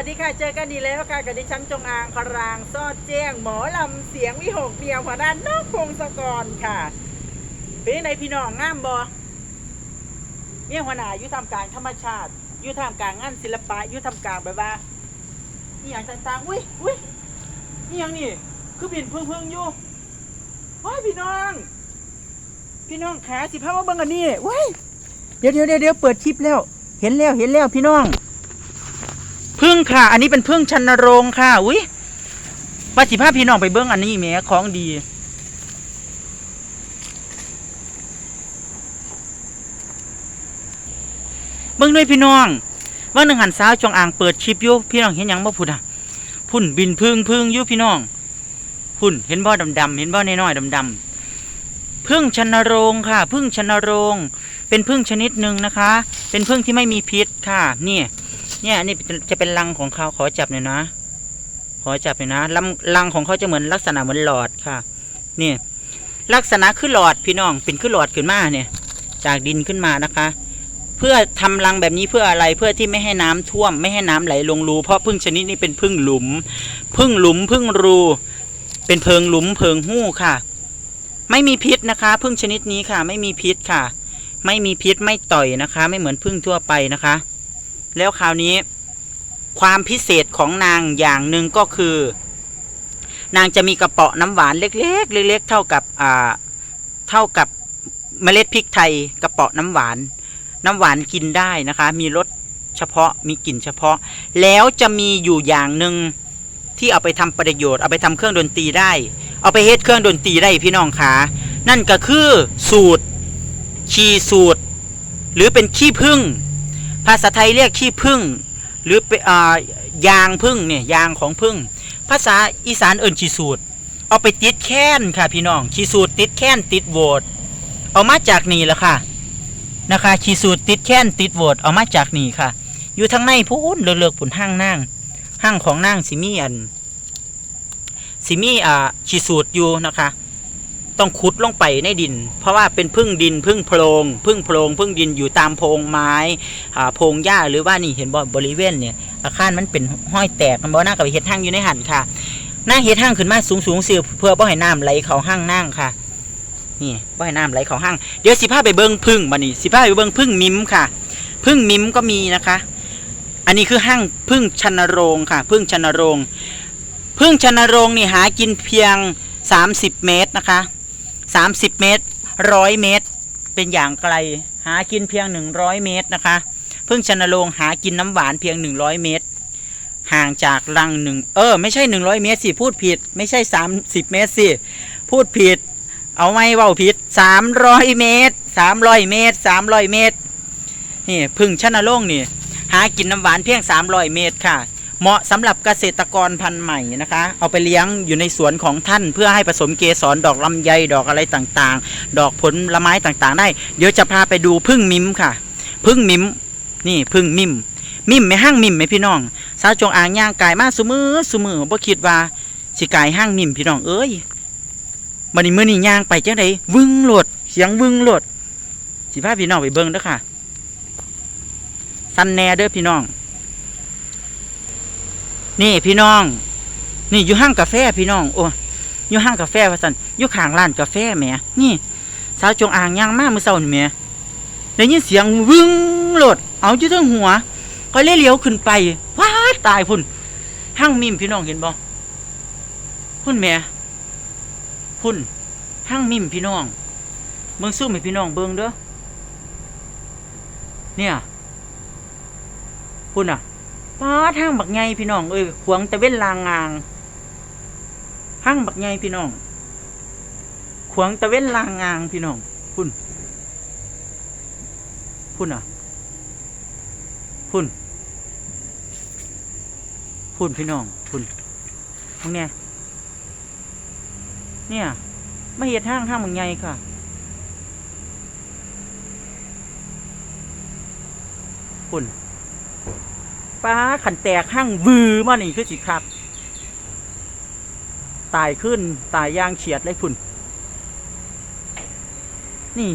วัสดีค่ะเจอกันดีแล้วค่ะกับดิฉันจงอางคารางซอดแจ้ง หมอลำเสียงวิหกเดียวพอด้านนอกพงศกรค่ะเป็นยังไงพี่น้องงามบอเมียหัวหน้าอยู่ทำกลางธรรมชาติอยู่ทำกลางงานศิลปะอยู่ทำกลางแบบว่านี่อย่างต่างๆอุ้ยอุ้ยนี่อย่างนี่คือบินพึ่งพึ่งๆอยู่ว้ายพี่น้อง พี่น้องขาสิพามาเบิ่งกันนี่ว้ายเดี๋ยเดี๋ยวเดี๋ยวเดี๋ยวเปิดคลิปแล้ว เห็นแล้วเห็นแล้วพี่น้อง พึ่งค่ะ อันนี้เป็นพึ่งชันโรงค่ะ อุ้ยว่าสิพาพพี่น้องไปเบิ้งอันนี้แหมของดี เบิ้งด้วยพี่น้อง ว่าหนึ่งหันสาวจงอ่างเปิดคลิปยู่พี่น้องเห็นยังบ่พูดอะ พุ่นบินพึ่งพึ่งยู่พี่น้อง พุ่นเห็นบ่ดำดำเห็นบ่น้อยๆดำดำพึ่งชันโรงค่ะ พึ่งชันโรง เป็นพึ่งชนิดหนึ่งนะคะ เป็นพึ่งที่ไม่มีพิษค่ะ นี่ เนี่ยนนี้จะเป็นรังของเขาขอจับหน่อยนะ ขอจับหน่อยนะรังรังของเขาจะเหมือนลักษณะเหมือนหลอดค่ะ นี่ลักษณะคือหลอดพี่น้องเป็นคือหลอดขึ้นมาเนี่ย จากดินขึ้นมานะคะ เพื่อทำรังแบบนี้เพื่ออะไรเพื่อที่ไม่ให้น้ำท่วม ไม่ให้น้ำไหลลงรูเพราะพึ่งชนิดนี้เป็นพึ่งหลุม พึ่งหลุมพึ่งรู เป็นเพิงหลุมเพิงหู้ค่ะ ไม่มีพิษนะคะพึ่งชนิดนี้ค่ะ ไม่มีพิษค่ะ ไม่มีพิษไม่ต่อยนะคะ ไม่เหมือนพึ่งทั่วไปนะคะ แล้วคราวนี้ ความพิเศษของนางอย่างหนึ่งก็คือ นางจะมีกระเปาน้ำหวานเล็ก ๆ เล็ก ๆ เท่ากับอ่าเท่ากับเมล็ดพริกไทยกระเปาน้ำหวาน น้ำหวานกินได้นะคะ มีรสเฉพาะมีกลิ่นเฉพาะ แล้วจะมีอยู่อย่างหนึ่งที่เอาไปทำประโยชน์เอาไปทำเครื่องดนตรีได้ เอาไปเฮ็ดเครื่องดนตรีได้พี่น้องขานั่นก็คือสูตร ชีสูตร หรือเป็นขี้ผึ้ง ภาษาไทยเรียกขี้ผึ้งหรืออ่ายางผึ้งเนี่ยยางของผึ้งภาษาอีสานเอิ้นชีสูตร เอาไปติดแค้นค่ะพี่น้องชีสูตรติดแค้นติดโวตเอามาจากนี่แหละค่ะนะคะชีสูตรติดแค้นติดโวตเอามาจากนี่ค่ะ อยู่ทางในพูนเลือกๆผุนห้างนั่งห้างของนั่งสิมีอันสิมีอ่าชีสูตรอยู่นะคะ ต้องขุดลงไปในดิน เพราะว่าเป็นพึ่งดินพึ่งโพรงพึ่งโพรงพึ่งดินอยู่ตามโพรงไม้อ่าโพรงหญ้าหรือว่านี่เห็นบ่บริเวณเนี่ยอาคารมันเป็นห้อยแตกมันบ่น่ากับเฮ็ดห้างอยู่ในหันค่ะหน้าเฮ็ดห้างขึ้นมาสูงสูงๆสิเพื่อบ่ให้น้ำไหลเข้าห้างนั่งค่ะนี่บ่ให้น้ำไหลเข้าห้างเดี๋ยวสิพาไปเบิ่งพึ่งบัดนี้สิพาไปเบิ่งพึ่งมิมค่ะ พึ่งมิมก็มีนะคะ อันนี้คือห้างพึ่งชนโรงค่ะ พึ่งชนโรงพึ่งชนโรงนี่หากินเพียง 30 เมตรนะคะ 30 เมตรร้อยเมตร เป็นอย่างไกล หากินเพียง 100 เมตรนะคะพึ่งชนโรงหากินน้ำหวานเพียง 100 เมตร ห่างจากรังหนึ่งเออ ไม่ใช่ 100 เมตรสิพูดผิด ไม่ใช่ 30 เมตรสิพูดผิด เอาไม่เว้าผิด 300 เมตร 300 เมตร 300 เมตรนี่พึ่งชนโรงนี่หากินน้ำหวานเพียง 300 เมตรค่ะ เหมาะสำหรับเกษตรกรพันธุ์ใหม่นะคะ เอาไปเลี้ยงอยู่ในสวนของท่าน เพื่อให้ผสมเกสรดอกลำไยดอกอะไรต่างๆ ดอกผลละไม้ต่างๆ ได้ เดี๋ยวจะพาไปดูพึ่งมิมค่ะ พึ่งมิมนี่พึ่งมิมมิมไม่ห้างมิมไหมพี่น้องสาวจงอ่างย่างกายมาสุมือสุมือบ่คิดว่าสิกายห้างมิมพี่น้องเอ้ยมันนี้มื้อนี้ย่างไปจังไดวึ้งโหลดเสียงวึ้งโหลดสิพาพี่น้องไปเบิ่งเด้อค่ะ สันแน่เด้อพี่น้อง นี่พี่น้อง นี่อยู่ห้างกาแฟพี่น้อง โอ้อยู่ห้างกาแฟว่าสันอยู่ข้างร้านกาแฟแหมนี่ สาวจงอางย่างมากมือเศร้านี่แหมได้ยินเสียงวึ้งโหลด เอาอยู่ทั้งหัว ก็เลยเลี้ยวขึ้นไปว้าตายพุ่นห้างมิมพี่น้องเห็นบ่พุ่นแหม่พุ่นห้างมิมพี่น้องเบิ่งสู้ให้พี่น้องเบิ่งเด้อเนี่ยพุ่นอะ ป้าทางบักไงพี่น้องเอ้ยขวางตะเว้นลางงางห้างบักไงพี่น้องขวางตะเว้นลางงางพี่น้องพุ่นพุ่นอะพุ่นพุ่นพี่น้องพุ่นตรงเนี้ยเนี่ยไม่เห็ดห้างห้างบักไงค่ะพุ่น ป้าขันแตกห้างวือมานี่คือสิครับตายขึ้นตายย่างเฉียดเลยพุ่น นี่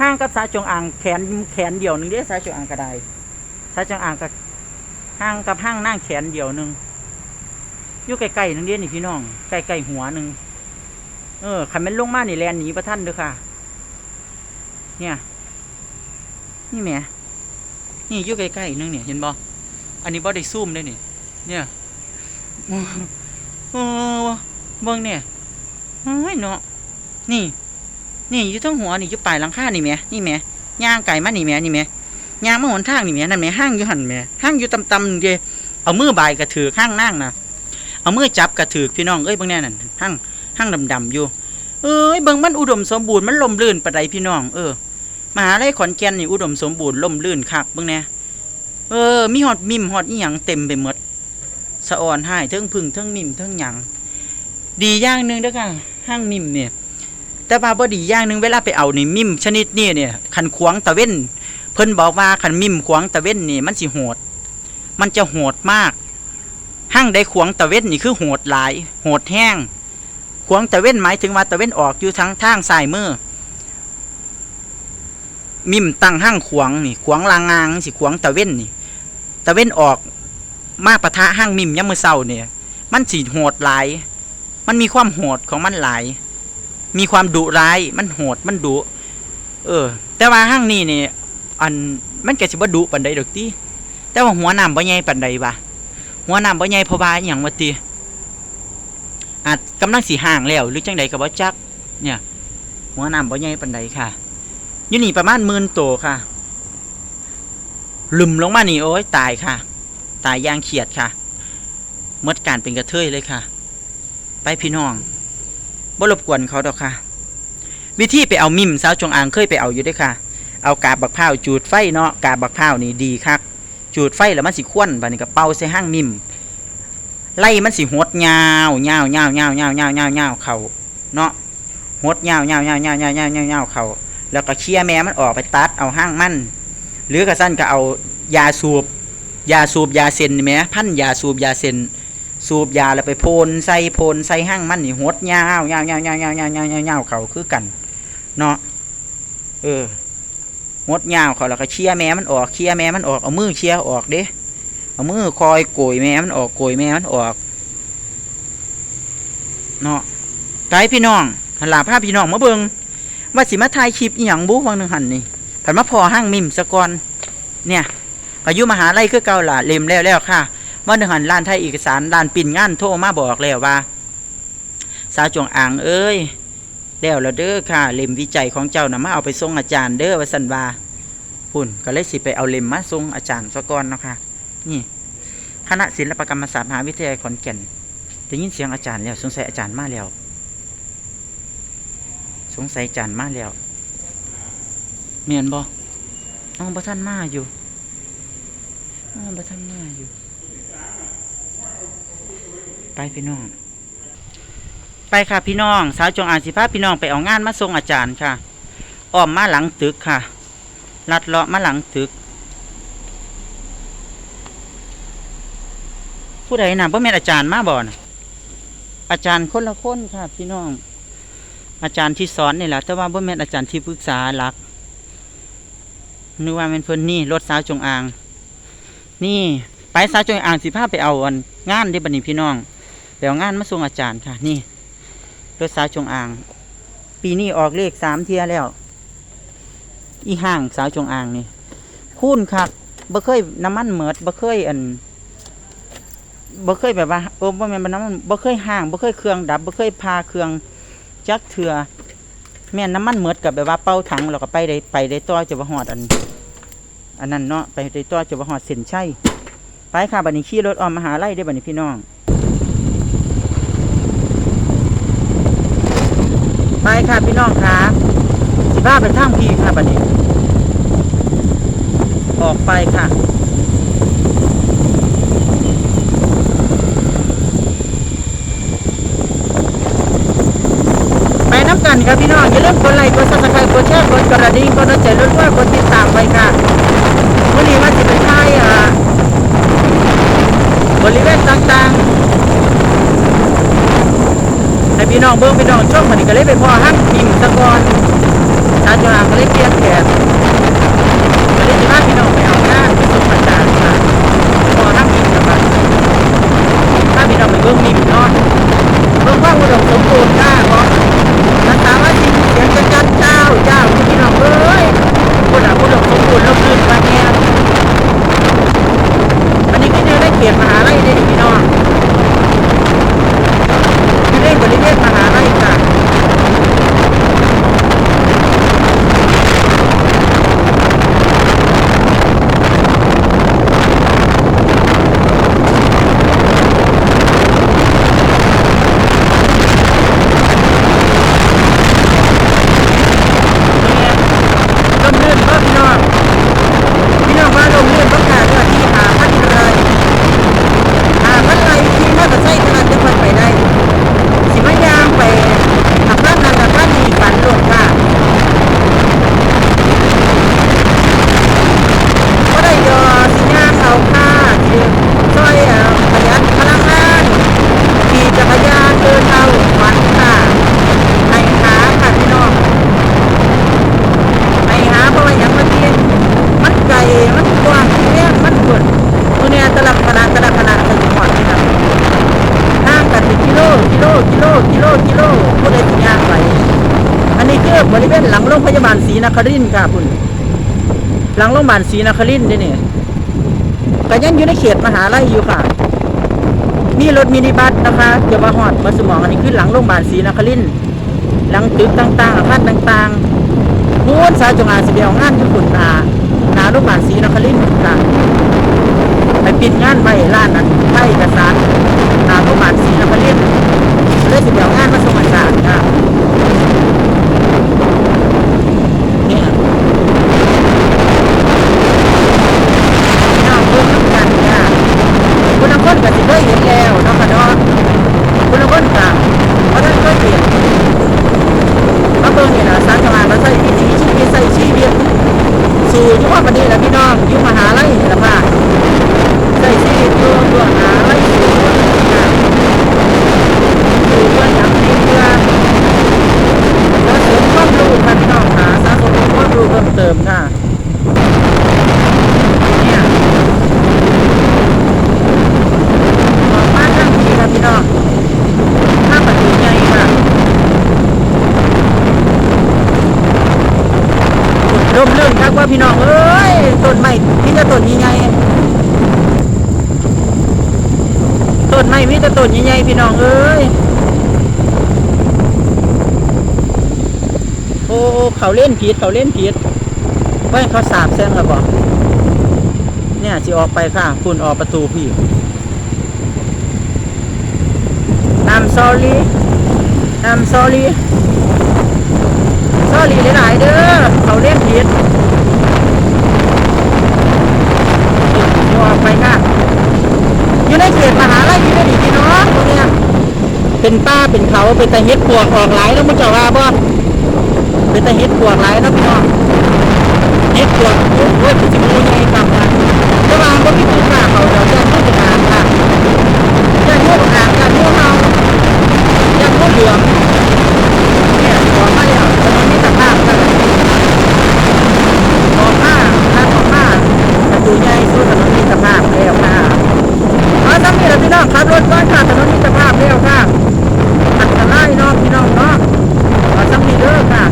ห้างกับสาจงอ่างแขนแขนเดียวหนึงเด้สาจงอ่างกระไดสาจงอ่างกับห่างกับห่างนั่งแขนเดียวหนึงอยู่ใกล้ๆนึงเดียวนี่พี่น้องใกล้ๆหัวหนึ่งเออคันแม่นลงมานี่แลนหนีประท่านเด้อค่ะ เนี่ย นี่แหมนี่อยู่ใกล้ๆนึงเนี่ยเห็นบ่ อันนี้บ่ได้ซูมเลยนี่ เนี่ยเออเบิ่งเนี่ยเฮ้ยเนาะนี่ นี่อยู่ทั้งหัวนี่อยู่ปลายหลังคานี่แหมนี่แหมย่างไก่มานี่แหมนี่แหมย่างมาหนทางนี่แหมนั่นแหมห้างอยู่หันแหมห้างอยู่ตำๆเด้เอามือบายกระถือข้างนั่งนะเอามือจับกระถือพี่น้องเอ้ยเบิ่งแน่นั่นห้างห้างดำๆอยู่ เอ้ยเบิ่งมันอุดมสมบูรณ์มันลมลื่นปานใดพี่น้อง เออมหาลัยขอนแก่นนี่อุดมสมบูรณ์ลมลื่นคักเบิ่งแน่ เออ มีฮอดมิมฮอดอีหยังเต็มไปหมดสะออนให้เทิงพึ่งเทิงมิมเทิงหยังดีอย่างหนึ่งเด้อค่ะห้างมิมเนี่ย แต่ว่าบ่ดีอย่างหนึ่งเวลาไปเอานี่มิมชนิดนี้เนี่ยคันขวางตะเว้นเพิ่นบอกว่าคันมิมขวางตะเว้นนี่มันสิโหด มันจะโหดมากห้างใดขวางตะเว้นนี่คือโหดหลาย โหดแห้งขวางตะเว้นหมายถึงว่าตะเว้นออกอยู่ทางทางซ้ายมือมิมตั้งห้างขวางนี่ขวางลางงางสิขวางตะเว้นนี่ ตะเว้นออกมาปะทะห้างมิมยามมื้อเช้าเนี่ย มันสิโหดหลาย มันมีความโหดของมันหลาย มีความดุร้าย มันโหด มันดุ เออ แต่ว่าห้างนี้เนี่ยอันมันก็สิบ่ดุปานใดดอกติแต่ว่าหัวน้ำบ่ใหญ่ปานใดบ่ะหัวน้ำบ่ใหญ่เพราะว่าอหยังว่าติอาจกำลังสิห่างแล้ว หรือจังใดก็บ่จัก เนี่ย หัวน้ำบ่ใหญ่ปานใดค่ะอยู่นี่ประมาณหมื่นโตวค่ะ ลุ่มลงมานี่โอ้ยตายค่ะ ตายย่างเขียดค่ะหมดการเป็นกระเทยเลยค่ะ ไปพี่น้องบ่รบกวนเขาดอกค่ะ วิธีไปเอามิมสาวจงอางเคยไปเอาอยู่ด้วยค่ะ เอากาบบักพร้าจูดไฟเนาะกาบบักพร้านี่ดีคักจูดไฟแล้วมันสิควนบัดนี้ก็เป่าใส่ห้างมิมไล่มันสิหดยาวยาวยาวยาวยาวยาวยาวยาวเขาเนาะหดยาวยาวยาวยาวยาวยาวยาวยาวเขาแล้วก็เคลียแม่มันออกไปตัดเอาห้างมัน หรือกระสั้นก็เอายาสูบยาสูบยาเซนนี่แหมพันยาสูบยาเซนสูบยาแล้วไปโพนใส่พ่นใส่ห้างมันนี่หดยาวยาวยาวยาวยาวยาวยาวยาวยาวเขาคือกันเนาะเออหดยาวเขาแล้วก็เชียแม่มันออกเชียแม่มันออกเอามือเชียออกเด้เอามือคอยโกยแม่มันออกโกยแม่มันออกเนาะไกด์พี่น้องหลาภาพพี่น้องมาเบิงว่าสิมาถ่ายคลิปอีหยังบุวังหนึ่งหันนี่ ผันมาพอห้างมิมสะกอนเนี่ยอายุมหาลัยคือเก่าล่ะเล็มแล้วแล้วค่ะว่าหนึ่งหันร้านไทยเอกสารร้านปิ่นงานโทรมาบอกแล้วว่า สาวจงอ่างเอ้ยแล้วล้วเด้อค่ะ เล่มวิจัยของเจ้านะมาเอาไปส่งอาจารย์เด้อว่าสันว่าพุ่นก็เลยสิไปเอาเล่มมาส่งอาจารย์ซะกอนเนาะค่ะนี่คณะศิลปกรรมศาสตร์มหาวิทยาลัยขอนแก่นได้ยินเสียงอาจารย์แล้วสงสัยอาจารย์มาแล้ว สงสัยอาจารย์มาแล้ว เมียนบ่น้องบ่ท่านมาอยู่น้องบ่ท่านมาอยู่ ไปพี่น้อง ไปค่ะพี่น้อง สาวจงอางสิพาพี่น้องไปเอางานมาส่งอาจารย์ค่ะอ้อมมาหลังตึกค่ะลัดเลาะมาหลังตึก ผู้ใดนะพ่อแม่อาจารย์มาบ่นะอาจารย์คนละคนค่ะ พี่น้อง อาจารย์ที่สอนนี่แหละแต่ว่าพ่อแม่อาจารย์ที่ปรึกษาหลัก นึกว่าเป็นเพิ่นนี่รถสาวจงอาง นี่ไปสาวจงอางสิพาไปเอาอันงานได้บัดนี้พี่น้องไปเอางานมาส่งอาจารย์ค่ะ นี่ รถสาวจงอาง ปีนี้ออกเลขสามเทียแล้ว อีห่างสาวจงอางนี่คูณคักบ่เคยน้ำมันเหมิดบ่เคยอันบ่เคยแบบว่าโอ้บ่แม่นบ่น้ำมันบ่เคยห่างบ่เคยเครื่องดับบ่เคยพาเครื่องจักเถื่อ แม่น้ำมันเหมิดกับแบบว่าเป่าถังแล้วก็ไปได้ไปได้ต่อจะบ่ฮอดอัน อันนั้นเนาะไปได้ต่อจะบ่ฮอดเส้นชัยไปค่ะบัดนี้ขี่รถออมมหาลัยได้บัดนี้พี่น้อง ไปค่ะพี่น้องค่ะสิบ้าไปทางพี่ค่ะบัดนี้ ออกไปค่ะ ไปน้ำ กันครับพี่น้องอย่าลืมกดไลค์กดซับสไครต์กดแชร์กดกระดิ่งกดหัวใจรุ่นว่ากดติดตามไปค่ะวันนี้ว่าจะเป็นท่ายอ่าบริเวณต่างๆให้พี่น้องเบิ้งพี่น้องช่วงมันนี้ก็เลยไปพอห้างพิมพ์ตะกอนชาจุฬาก็เลยเปลี่ยนแผนก็เลยจะพาพี่น้องไปเอางานไปส่งอาจารย์ค่ะพอห้าง คือ บริเวณหลังโรงพยาบาลศรีนครินทร์ค่ะคุณหลังโรงพยาบาลศรีนครินทร์เด้นี่ก็ยังอยู่ในเขตมหาลัยอยู่ค่ะ มีรถมินิบัสนะคะเดี๋ยวมาหอดมาสมองอันนี้คือหลังโรงพยาบาลศรีนครินทร์หลังตึกต่างๆอาคารต่างๆพูนสาวจงอาสิเดียวงานที่คุณนานาโรงพยาบาลศรีนครินทร์ค่ะไปปิดงานไว้ร้านนั้นใต้เอกสารหนาโรงพยาบาลศรีนครินทร์เลยสิเดียวงานมาส่งอาจารย์ค่ะเนี่ยน้องเพิ่มกันค่ะ คุณน้ำข้นก็สิเคยเห็นแล้วเนาะค่ะเนาะคุณน้ำข้นก็เพราะท่านเคยเห็นมาเบิ่งนี่นะสารจังหวัดมาใส่วิถีชีวิตใส่ชีวิตสู่ยุควันนี้แหละพี่น้องอยุคมหาลัยนี่แหละค่ะใส่ชีวิตตัวตัวมหาลัยสู่ตัวค่ะสู่เพื่อนอย่างนี้เพื่อแล้วเสริมความรู้ค่ะพี่น้องค่ะสะสมความรู้เพิ่มเติมค่ะเนี่ย ออกมาทางนี้ครับพี่น้องข้างประตูใหญ่ค่ะลมเลื่อนครับว่าพี่น้อง เอ้ย ต้นไม้มีแต่ต้ นใหญ่ๆต้นไม้มีแต่ต้นใหญ่ๆพี่น้องเอ้ย โอ้เขาเล่นผิดเขาเล่นผิดไว้เขาสาบแซงแล้วบอกเนี่ยสิออกไปค่ะ คุณออกประตูพี่ I'm sorry I'm sorry sorry หลายๆเด้อเขาเล่นผิดอยู่ออกไปค่ะ อยู่ในเขตมหาลัยอยู่ในดีพี่น้องตรงเนี้ย เป็นป้าเป็นเขาเป็นตะเฮ็ดปวกออกหลายแล้วมันจะว่าบ่เป็นตะเฮ็ดปวกหลายแล้วพี่น้องเฮ็ดปวกโอ้ยสิมูใหญ่กลับมาระวางบ่มีคุณค่าเขาเดี๋ยวจะไม่เป็นงานค่ะจะงูอ่างจะงูเฮา ยังก็เหลืองเนี่ยออกมาแล้วถนนมิตรภาพกันออกมาทางออกมาประตูใหญ่สู่ถนนมิตรภาพแล้วค่ะมาซ้ำนี่แหละพี่น้องขับรถก้อนค่ะถนนมิตรภาพแล้วค่ะอันตรายเนาะพี่น้องเนาะมาซ้ำนี่เด้อค่ะ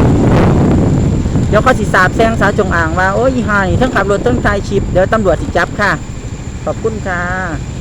เดี๋ยวเขาสิสาบ แซงสาวจงอ่างว่า โอ้ยหายทั้งขับรถทั้งถ่ายชิปเดี๋ยวตำรวจสิจับค่ะ ขอบคุณค่ะ